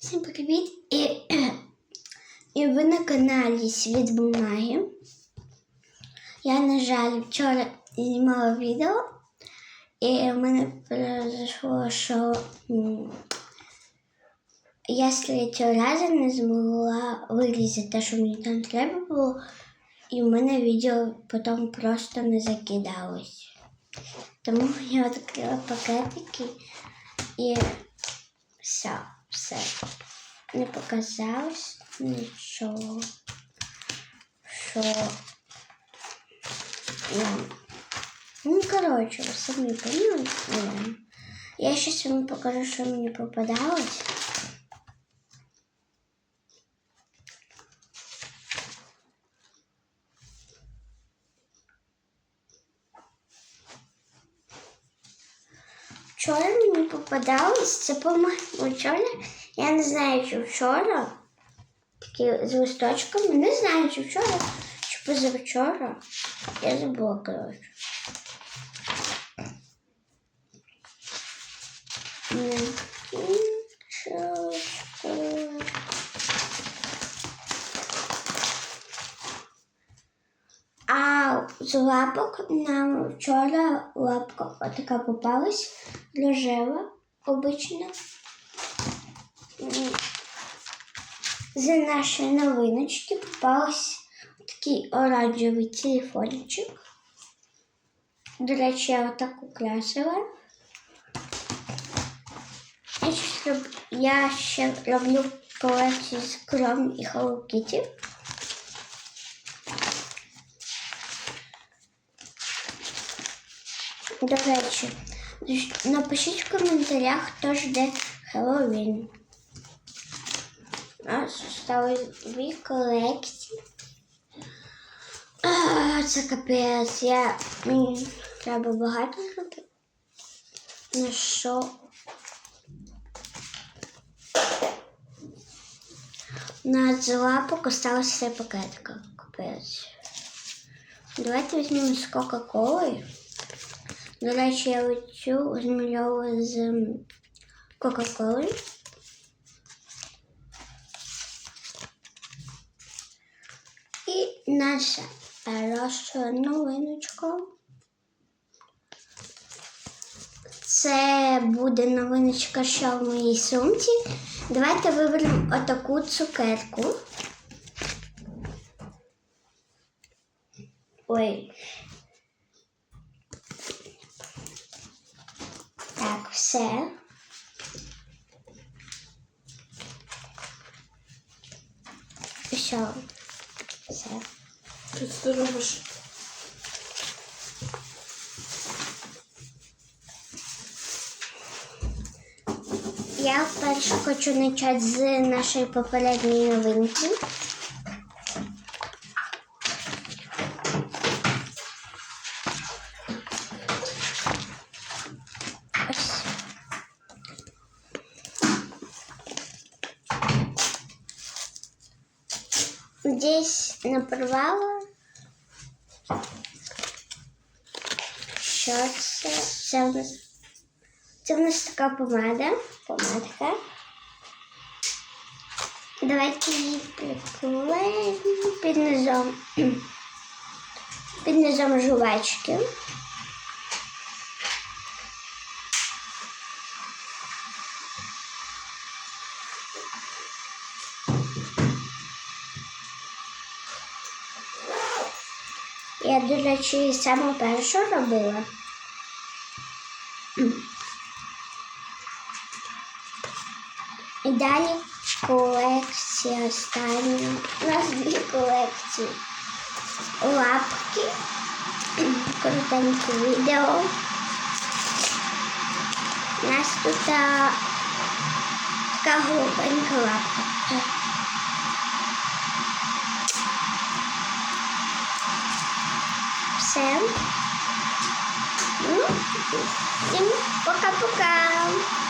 Всім привіт! І, і ви на каналі Світ Бумаги. Я, на жаль, вчора знімала відео, і в мене произошло, що я з третього разу не змогла вирізати те, що мені там треба було, і в мене відео потім просто не закидалось. Тому я відкрила пакетики і все, все. Не показалось нічого. Що. Ну, коротше, ви самі поняли. Я сейчас вам покажу, що мені попадалось. Вчора мені попадалось, це по-моєму вчора. Я не знаю, чи вчора. Такі з листочками. Не знаю, чи вчора, чи позавчора. Я забула, коротше. А з лапок нам вчора лапка така попалась обична. М, За нашої новиночки попався такий оранжевий телефончик. До речі, я отак украсила. Я ще, роблю колекцію з Chrome і Kitty. До речі, напишіть в коментарях, хто жде Хеллоуін. У нас стали дві колекції. Це капець. Я... Мені треба багато зробити. Ну що? На лапок осталось все пакетика. Капець. Давайте візьмемо з Кока-Колою. До речі, я оцю змальовую з Кока-Коли. І наша перша новиночка. Це буде новиночка, що в моїй сумці. Давайте виберемо отаку цукерку. Ой. Все. Все. Все. Що ти робиш? Я вперше хочу почати з нашої попередньої новинки. Здесь напорвала. Що це? Це в нас це в нас така помада. Помадка. Давайте її приклеїмо під низом. Під низом жувачки. Я, до речі, саме першу робила. І далі колекція остання. У нас дві колекції. Лапки. Коротеньке відео. У нас тут така голубенька лапка. Все. Ну, всім пока-пока.